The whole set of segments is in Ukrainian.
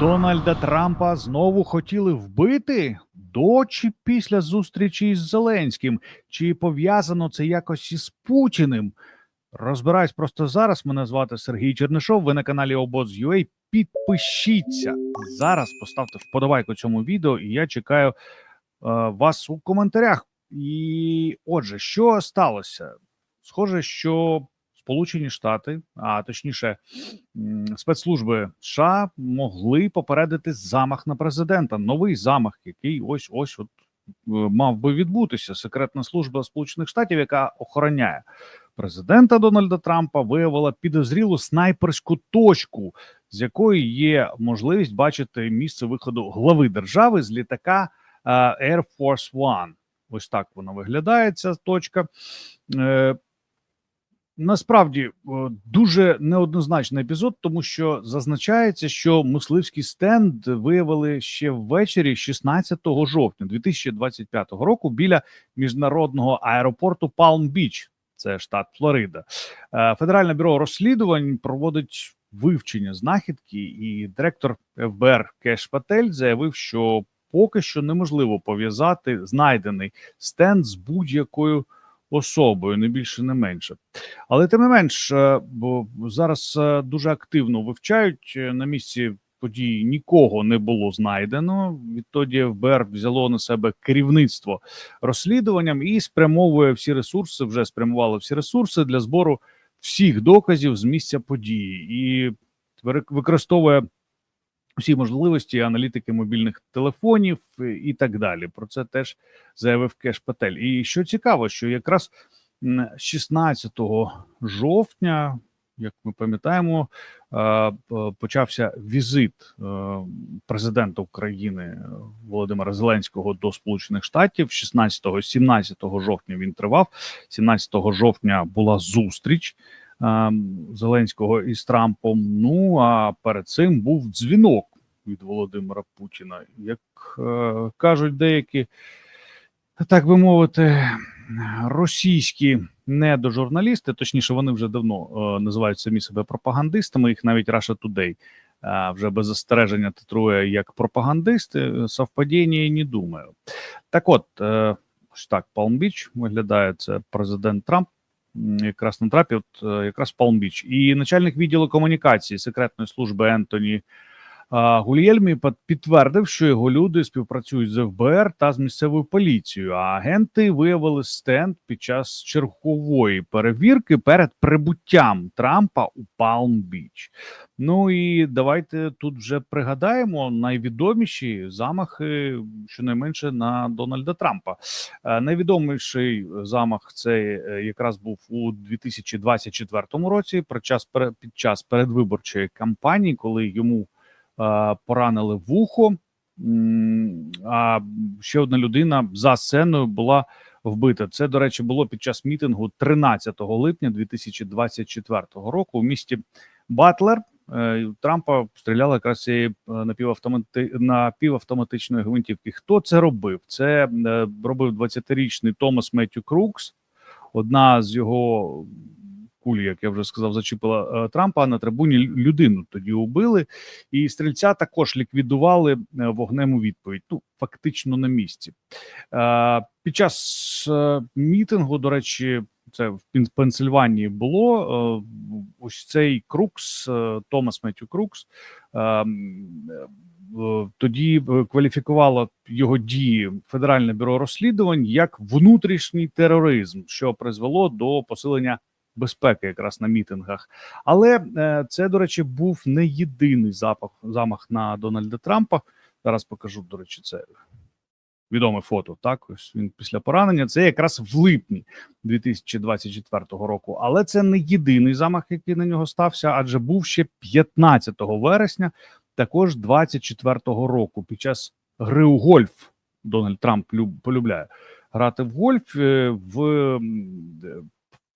Дональда Трампа знову хотіли вбити до чи після зустрічі із Зеленським? Чи пов'язано це якось із Путіним? Розбираюсь просто зараз. Мене звати Сергій Чернишов. Ви на каналі Обоз.ua. Підпишіться зараз, поставте вподобайку цьому відео, і я чекаю е, вас у коментарях. І отже, що сталося? Схоже, що Сполучені Штати, а точніше, спецслужби США могли попередити замах на президента. Новий замах, який ось ось от е, мав би відбутися. Секретна служба Сполучених Штатів, яка охороняє президента Дональда Трампа, виявила підозрілу снайперську точку, з якої є можливість бачити місце виходу глави держави з літака е, Air Force One. Ось так вона виглядає. Ця точка. Насправді е, дуже неоднозначний епізод, тому що зазначається, що мисливський стенд виявили ще ввечері, 16 жовтня 2025 року, біля міжнародного аеропорту Палм-Біч, це штат Флорида. Е, Федеральне бюро розслідувань проводить вивчення знахідки, і директор ФБР Кеш Патель заявив, що поки що неможливо пов'язати знайдений стенд з будь-якою особою, не більше, не менше. Але тим не менш, е, бо зараз е, дуже активно вивчають е, на місці події нікого не було знайдено. Відтоді ФБР взяло на себе керівництво розслідуванням і спрямовує всі ресурси, вже спрямувало всі ресурси для збору всіх доказів з місця події і використовує всі можливості аналітики мобільних телефонів е, і так далі. Про це теж заявив Кеш Патель. І що цікаво, що якраз м, 16 жовтня, як ми пам'ятаємо, е, почався візит е, президента України Володимира Зеленського до Сполучених Штатів. 16-17 жовтня він тривав. 17 жовтня була зустріч. Е, Зеленського із Трампом. Ну а перед цим був дзвінок від Володимира Путіна. Як е, кажуть деякі, так би мовити, російські недожурналісти, точніше, вони вже давно е, називають самі себе пропагандистами. Їх навіть Russia Today вже без застереження титрує як пропагандисти. Совпадіння не думаю. Так, от ось так, Палм-Біч виглядає це президент Трамп. Якраз на трапі, от е, якраз Палм-Біч. І начальник відділу комунікації секретної служби Ентоні Гульєльмі підтвердив, що його люди співпрацюють з ФБР та з місцевою поліцією. А агенти виявили стенд під час чергової перевірки перед прибуттям Трампа у Палм-Біч. Ну і давайте тут вже пригадаємо найвідоміші замахи, щонайменше на Дональда Трампа. Е, Найвідоміший замах це е, якраз був у 2024 році. При час під час передвиборчої кампанії, коли йому поранили вухо. А ще одна людина за сценою була вбита. Це, до речі, було під час мітингу 13 липня 2024 року у місті Батлер. Е, Трампа стріляли якраз цієї е, напівавтомати... напівавтоматичної гвинтівки. Хто це робив? Це е, робив 20-річний Томас Меттю Крукс. Одна з його куль, як я вже сказав, зачепила е, Трампа. На трибуні людину тоді убили, і стрільця також ліквідували е, вогнем у відповідь. Ну фактично на місці. Е, Під час мітингу, до речі, це в Пен- Пенсильванії було. Ось цей Крукс, Томас Меттю Крукс. Тоді кваліфікувало його дії Федеральне бюро розслідувань як внутрішній тероризм, що призвело до посилення безпеки якраз на мітингах. Але е, це, до речі, був не єдиний запах замах на Дональда Трампа. Зараз покажу, до речі, це відоме фото. Так, ось він після поранення. Це якраз в липні 2024 року. Але це не єдиний замах, який на нього стався, адже був ще 15 вересня, також 24-го року, під час гри у гольф. Дональд Трамп полюбляє грати в гольф е, в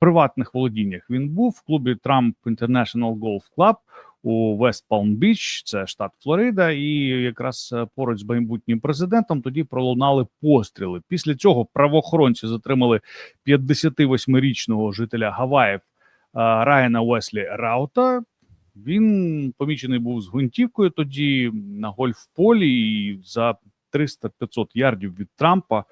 приватних володіннях. Він був в клубі Trump International Golf Club у Вест Палм Біч, це штат Флорида, і якраз е, поруч з майбутнім президентом тоді пролунали постріли. Після цього правоохоронці затримали 58-річного жителя Гаваїв е, Райана Уеслі Раута. Він помічений був з гвинтівкою тоді на гольф-полі і за 300-500 ярдів від Трампа.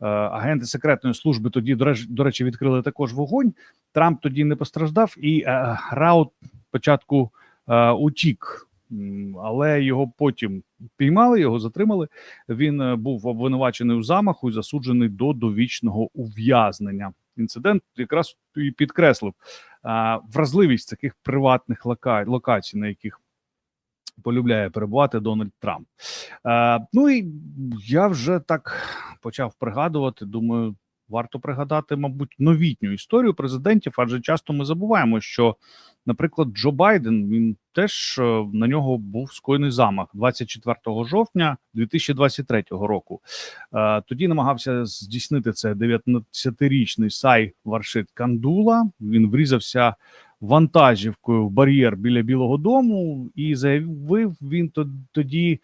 Е, Агенти секретної служби тоді, до речі, відкрили також вогонь. Трамп тоді не постраждав, і е, Раут спочатку е, утік, але його потім піймали, його затримали. Він був обвинувачений у замаху і засуджений до довічного ув'язнення. Інцидент якраз і підкреслив вразливість таких приватних лока... локацій, на яких полюбляє перебувати Дональд Трамп. Ну і я вже так почав пригадувати. Думаю, варто пригадати, мабуть, новітню історію президентів, адже часто ми забуваємо, що, наприклад, Джо Байден він теж е, на нього був скоєний замах 24 жовтня 2023 року. Е, тоді намагався здійснити це 19-річний Сай Варшит Кандула. Він врізався вантажівкою в бар'єр біля Білого Дому, і заявив він то- тоді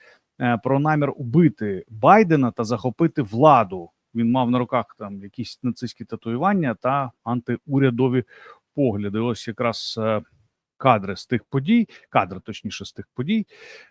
про намір убити Байдена та захопити владу. Він мав на руках там якісь нацистські татуювання та антиурядові погляди. Ось якраз е, кадри з тих подій, кадри точніше з тих подій.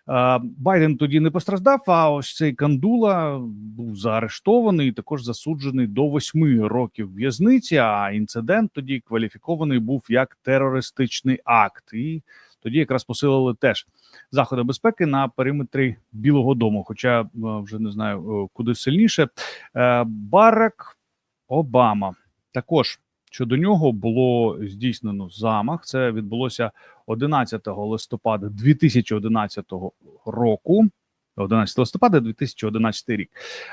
Е, Байден тоді не постраждав. А ось цей Кандула був заарештований і також засуджений до восьми років в'язниці. А інцидент тоді кваліфікований був як терористичний акт. І тоді якраз посилили теж заходи безпеки на периметрі Білого Дому. Хоча е, вже не знаю е, куди сильніше. Е, Барак Обама також щодо нього було здійснено замах. Це відбулося 11 листопада 2011 року. 11 листопада 2011 рік.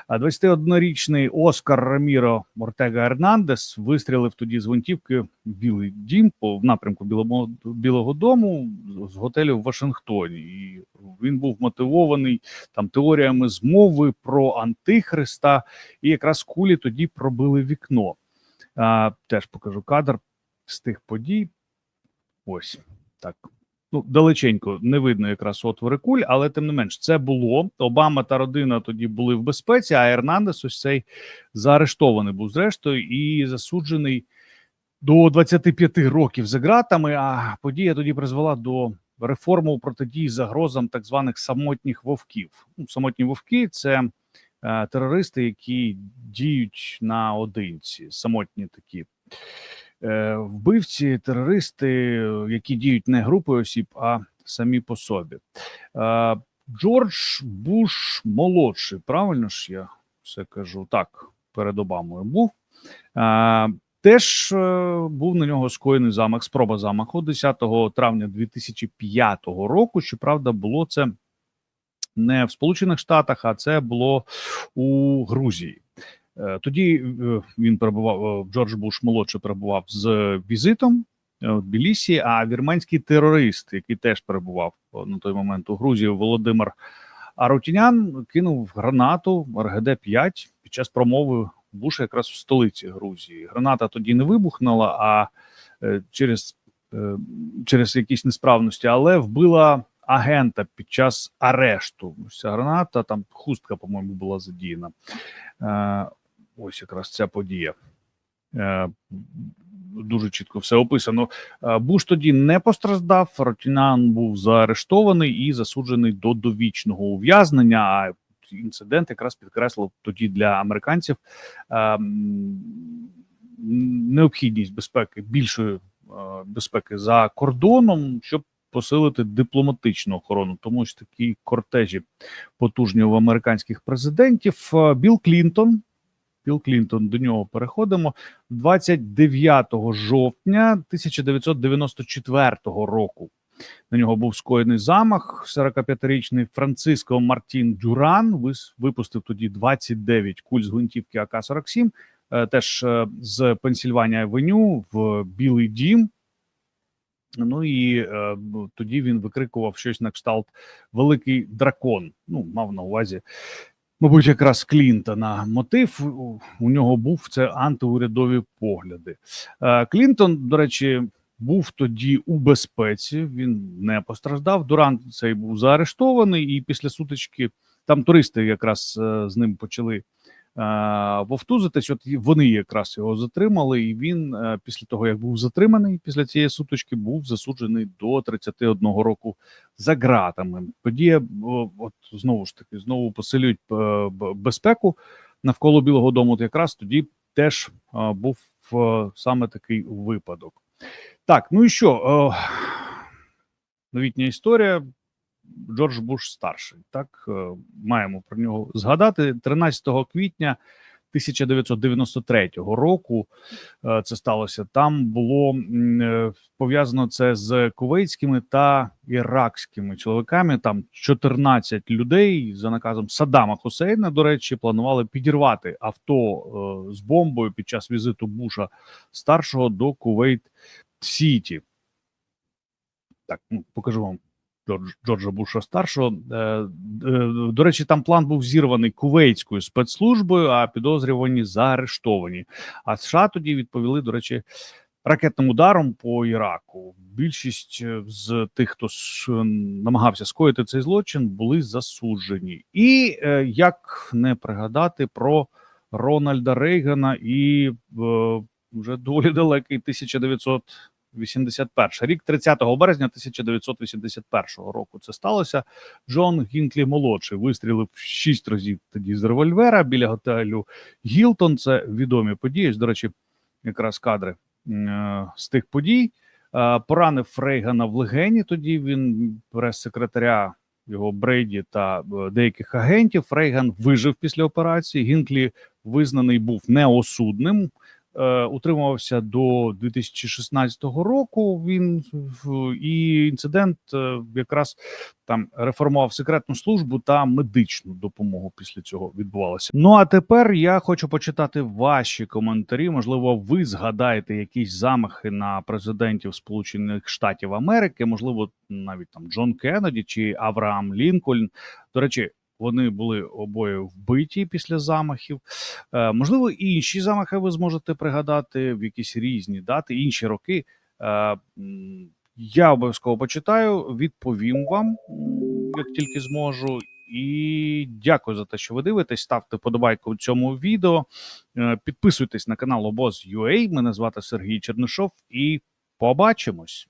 21-річний Оскар Раміро Ортега Ернандес вистрілив тоді з гвинтівки в Білий Дім по в напрямку Білого, Білого Дому з готелю в Вашингтоні. І він був мотивований там теоріями змови про антихриста, і якраз кулі тоді пробили вікно. А, теж покажу кадр з тих подій. Ось так. Ну, далеченько не видно якраз отвори куль, але тим не менш, це було. Обама та родина тоді були в безпеці, а Ернандес ось цей заарештований був зрештою і засуджений до 25 років за ґратами. А подія тоді призвела до реформи у протидії загрозам так званих самотніх вовків. Ну, самотні вовки це е, терористи, які діють наодинці, самотні такі вбивці, терористи, які діють не групою осіб, а самі по собі. Е, Джордж Буш молодший, правильно ж я все кажу так, перед Обамою був. Е, Теж е, був на нього скоєний замах, спроба замаху 10 травня 2005 року. Щоправда, було це не в Сполучених Штатах, а це було у Грузії. Е, Тоді е, він перебував е, Джордж Буш молодший перебував з візитом в Тбілісі, а вірменський терорист, який теж перебував на той момент у Грузії, Володимир Арутінян, кинув гранату РГД-5 під час промови Буша якраз в столиці Грузії. Граната тоді не вибухнула, а через, через якісь несправності, але вбила агента під час арешту. Ця граната, там хустка, по-моєму, була задіяна. Ось якраз ця подія. Е, Дуже чітко все описано. Е, Буш тоді не постраждав. Ротінан був заарештований і засуджений до довічного ув'язнення. А інцидент якраз підкреслив тоді для американців е, необхідність безпеки більшої безпеки за кордоном, щоб посилити дипломатичну охорону. Тому що такі кортежі потужні у американських президентів. Білл Клінтон. Білл Клінтон до нього переходимо 29 жовтня 1994 року. На нього був скоєний замах. 45-річний Франциско Мартін Дюран випустив тоді 29 куль з гвинтівки АК-47, е, теж е, з Пенсільванія Авеню в Білий Дім. Ну і е, тоді він викрикував щось на кшталт Великий дракон. Ну, мав на увазі, мабуть, якраз Клінтона. Мотив у, нього був це антиурядові погляди. Е, Клінтон, до речі, був тоді у безпеці. Він не постраждав. Дурант цей був заарештований, і після сутички там туристи якраз е, з ним почали вовтузитись. От вони якраз його затримали, і він е, після того, як був затриманий після цієї сутички, був засуджений до 31 року за ґратами. Подія от знову ж таки знову посилюють е, безпеку навколо Білого Дому. От якраз тоді теж е, був е, саме такий випадок. Так, ну і що? Е, новітня історія. Джордж Буш старший. Так е, маємо про нього згадати 13 квітня 1993 року. е, Це сталося. Там було е, пов'язано це з кувейтськими та іракськими чоловіками. Там 14 людей за наказом Саддама Хусейна. До речі, планували підірвати авто з бомбою під час візиту Буша старшого до Кувейт Сіті. Так, ну покажу вам Джорджа Буша старшого. Е, е, до речі, там план був зірваний кувейтською спецслужбою, а підозрювані заарештовані. А США тоді відповіли, до речі, ракетним ударом по Іраку. Більшість е, з тих, хто намагався скоїти цей злочин, були засуджені. І як не пригадати про Рональда Рейгана і вже доволі далекий 1900 81 рік, 30 березня 1981 року. Це сталося. Джон Гінклі молодший вистрілив шість разів тоді з револьвера біля готелю Гілтон. Це відомі події. До речі, якраз кадри е, з тих подій. Е, поранив Фрейгана в легені. Тоді він прес-секретаря його Брейді та е, деяких агентів. Фрейган вижив після операції. Гінклі визнаний був неосудним е, утримувався до 2016 року. Він і інцидент е, якраз там реформував секретну службу та медичну допомогу після цього відбувалося. Ну а тепер я хочу почитати ваші коментарі. Можливо, ви згадаєте якісь замахи на президентів Сполучених Штатів Америки, можливо, навіть там Джон Кеннеді чи Авраам Лінкольн. До речі. Вони були обоє вбиті після замахів. Е, можливо, інші замахи ви зможете пригадати в якісь різні дати, інші роки. Е, я обов'язково почитаю, відповім вам, як тільки зможу. І дякую за те, що ви дивитесь. Ставте подобайку цьому відео. Е, підписуйтесь на канал Обоз.ua. Мене звати Сергій Чернишов, і побачимось.